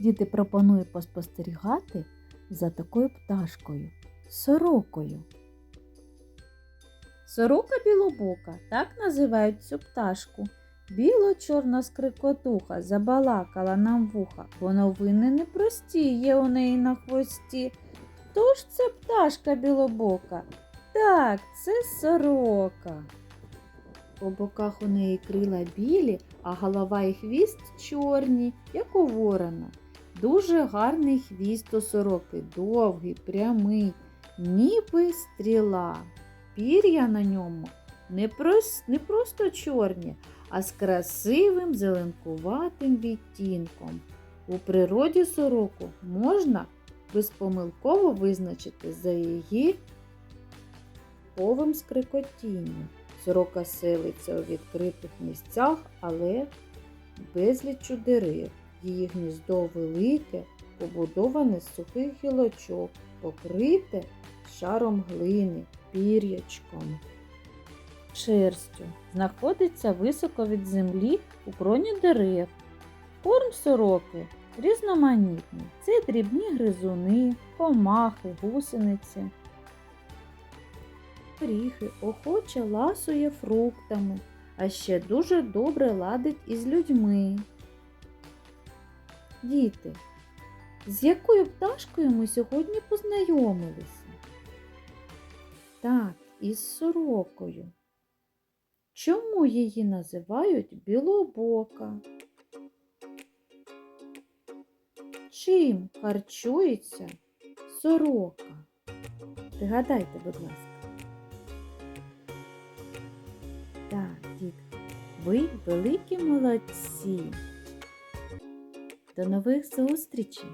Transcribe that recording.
Діти пропоную поспостерігати за такою пташкою сорокою. Сорока білобока, так називають цю пташку. Біло-чорна скрикотуха забалакала нам вуха, бо новини непрості є у неї на хвості. Хто ж це пташка білобока? Так, це сорока. По боках у неї крила білі, а голова і хвіст чорні, як у ворона. Дуже гарний хвіст у сороки, довгий, прямий, ніби стріла. Пір'я на ньому не, прос, не просто чорні, а з красивим зеленкуватим відтінком. У природі сороку можна безпомилково визначити за її повим скрикотінням. Сорока селиться у відкритих місцях, але безлічу дерев. Її гніздо велике, побудоване з сухих гілочок, покрите шаром глини, пір'ячком. Шерстю знаходиться високо від землі у кроні дерев. Корм сороки різноманітний. Це дрібні гризуни, комахи, гусениці. Горіхи охоче ласує фруктами, а ще дуже добре ладить із людьми. Діти, з якою пташкою ми сьогодні познайомилися? Так, із сорокою. Чому її називають білобока? Чим харчується сорока? Пригадайте, будь ласка. Так, дітки, ви великі молодці. До нових зустрічей!